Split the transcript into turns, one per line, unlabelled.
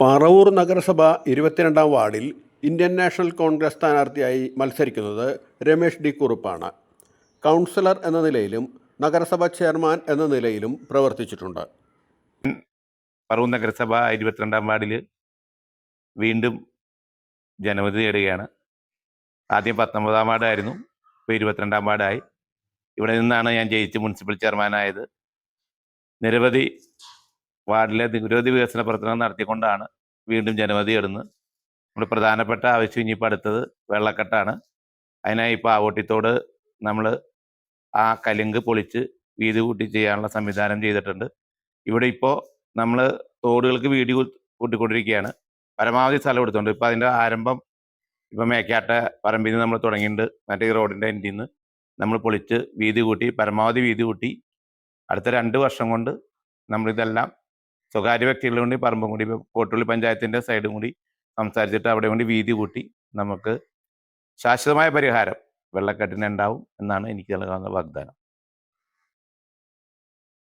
പറവൂർ നഗരസഭ ഇരുപത്തിരണ്ടാം വാർഡിൽ ഇന്ത്യൻ നാഷണൽ കോൺഗ്രസ് സ്ഥാനാർത്ഥിയായി മത്സരിക്കുന്നത് രമേഷ് ഡി കുറുപ്പാണ്. കൗൺസിലർ എന്ന നിലയിലും നഗരസഭ ചെയർമാൻ എന്ന നിലയിലും പ്രവർത്തിച്ചിട്ടുണ്ട്.
പറവൂർ നഗരസഭ ഇരുപത്തിരണ്ടാം വാർഡിൽ വീണ്ടും ജനവിധി നേടുകയാണ്. ആദ്യം പത്തൊമ്പതാം വാർഡായിരുന്നു ഇപ്പോൾ ഇരുപത്തിരണ്ടാം വാർഡായി. ഇവിടെ നിന്നാണ് ഞാൻ ജയിച്ച് മുനിസിപ്പൽ ചെയർമാനായത്. നിരവധി വാർഡിലെ നിരവധി വികസന പ്രവർത്തനങ്ങൾ നടത്തിക്കൊണ്ടാണ് വീണ്ടും ജനവധി ഇടുന്നത് നമ്മുടെ പ്രധാനപ്പെട്ട ആവശ്യം ഇനിയിപ്പോൾ അടുത്തത് വെള്ളക്കെട്ടാണ്. അതിനായി ഇപ്പോൾ ആവോട്ടിത്തോട് നമ്മൾ ആ കലുങ്ക് പൊളിച്ച് വീതി കൂട്ടി ചെയ്യാനുള്ള സംവിധാനം ചെയ്തിട്ടുണ്ട്. ഇവിടെ ഇപ്പോൾ നമ്മൾ തോടുകൾക്ക് വീടി കൂട്ടിക്കൊണ്ടിരിക്കുകയാണ്. പരമാവധി സ്ഥലം എടുത്തുകൊണ്ട് ഇപ്പം അതിന്റെ ആരംഭം ഇപ്പം മേക്കാട്ട പറമ്പിൽ നിന്ന് നമ്മൾ തുടങ്ങിയിട്ടുണ്ട്. മറ്റേ റോഡിന്റെ എൻഡിൽ നിന്ന് നമ്മൾ പൊളിച്ച് വീതി കൂട്ടി പരമാവധി വീതി കൂട്ടി അടുത്ത രണ്ട് വർഷം കൊണ്ട് നമ്മളിതെല്ലാം സ്വകാര്യ വ്യക്തികളുടെ കൂടി പറമ്പും കൂടി കോട്ടുള്ളി പഞ്ചായത്തിന്റെ സൈഡും കൂടി സംസാരിച്ചിട്ട് അവിടെ കൂടി വീതി കൂട്ടി നമുക്ക് ശാശ്വതമായ പരിഹാരം വെള്ളക്കെട്ടിന് ഉണ്ടാവും എന്നാണ് എനിക്ക് നൽകാവുന്ന വാഗ്ദാനം.